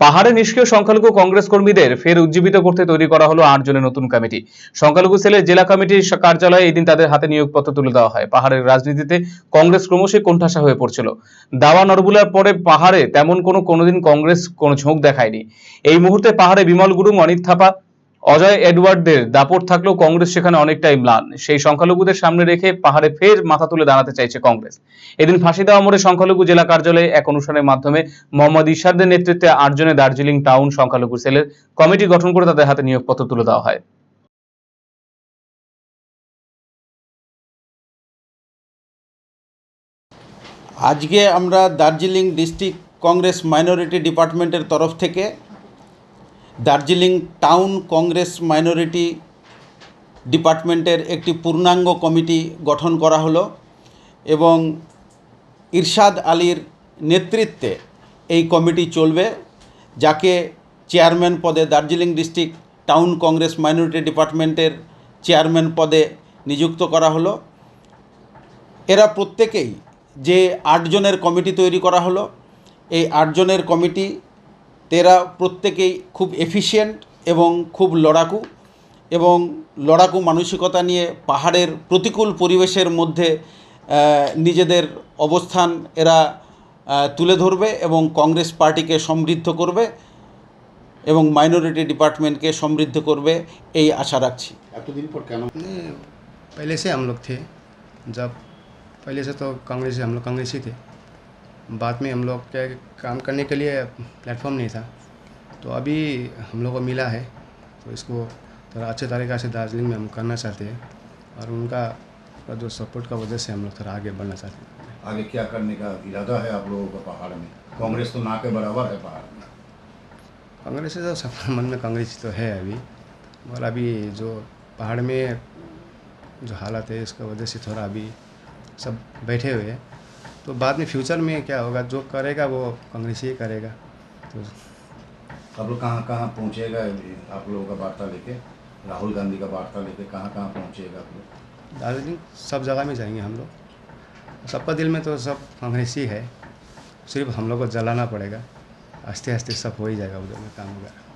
পাহাড়ে নিষ্ক্রিয় সংখ্যালঘু কংগ্রেস কর্মীদের ফের উজ্জীবিত করতে তৈরি করা হলো আট জনের নতুন কমিটি। সংখ্যালঘু সেলের জেলা কমিটির কার্যালয়ে এদিন তাদের হাতে নিয়োগপত্র তুলে দেওয়া হয়। পাহাড়ের রাজনীতিতে কংগ্রেস ক্রমশই কোণঠাসা হয়ে পড়ছিল। দাওয়া নরবুলার পরে পাহাড়ে তেমন কোনো, কোনোদিন কংগ্রেস কোনো ঝোঁক দেখায়নি। এই মুহূর্তে পাহাড়ে বিমল গুরুং অনিত থাপা অজয় এডওয়ার্ডদের দাপট থাকলেও কংগ্রেস সেখানে অনেকটাই ম্লান। সেই সংখ্যালঘুদের সামনে রেখে পাহাড়ে ফের মাথা তুলে দাঁড়াতে চাইছে কংগ্রেস। এদিন ফাঁসি দেওয়া মোড়ে সংখ্যালঘু জেলা কার্যালয়ে এক অনুষ্ঠানের মাধ্যমে মোহাম্মদ ইশারদের নেতৃত্বে আটজনে দার্জিলিং টাউন সংখ্যালঘু সেলের কমিটি গঠন করে তাদের হাতে নিয়োগপত্র তুলে দেওয়া হয়। আজকে আমরা দার্জিলিং ডিস্ট্রিক্ট কংগ্রেস মাইনরিটি ডিপার্টমেন্টের তরফ থেকে দার্জিলিং টাউন কংগ্রেস মাইনরিটি ডিপার্টমেন্টের একটি পূর্ণাঙ্গ কমিটি গঠন করা হলো এবং ইরশাদ আলীর নেতৃত্বে এই কমিটি চলবে, যাকে চেয়ারম্যান পদে Darjeeling district town Congress minority ডিপার্টমেন্টের চেয়ারম্যান পদে নিযুক্ত করা হলো। এরা প্রত্যেকেই যে আটজনের কমিটি তৈরি করা হলো, এই আটজনের কমিটি তেরা প্রত্যেকেই খুব এফিশিয়েন্ট এবং খুব লড়াকু এবং লড়াকু মানসিকতা নিয়ে পাহাড়ের প্রতিকূল পরিবেশের মধ্যে আহ, নিজেদের অবস্থান এরা আহ, তুলে ধরবে এবং কংগ্রেস পার্টিকে সমৃদ্ধ করবে এবং মাইনরিটি ডিপার্টমেন্টকে সমৃদ্ধ করবে এই আশা রাখছি এতদিন পর কেন नहीं पहले से हम लोग थे जब पहले से तो कांग्रेस हम लोग कांग्रेस ही थे बाद में हम लोग क्या काम करने के लिए प्लेटफॉर्म नहीं था। तो अभी हम लोग को मिला है तो इसको थोड़ा अच्छे तरीक़ा से दार्जिलिंग में हम करना चाहते हैं और उनका जो सपोर्ट का वजह से हम लोग थोड़ा आगे बढ़ना चाहते हैं। आगे क्या करने का इरादा है आप लोगों का पहाड़ में? कांग्रेस तो ना के बराबर है पहाड़ में। कांग्रेस तो सबके मन में कांग्रेस तो है अभी मगर अभी जो पहाड़ में जो हालत है इसका वजह से थोड़ा अभी सब बैठे हुए हैं। तो बाद में फ्यूचर में क्या होगा? जो करेगा वो कांग्रेस ही करेगा। तो आप लोग कहाँ कहाँ पहुँचेगा? आप लोगों का वार्ता लेके राहुल गांधी का वार्ता लेके कहाँ कहाँ पहुँचेगा आप लोग दार्जिलिंग सब जगह में जाएँगे हम लोग। सबका दिल में तो सब कांग्रेस ही है। सिर्फ़ हम लोग को जलाना पड़ेगा। आस्ते आस्ते सब हो ही जाएगा उधर में काम वगैरह।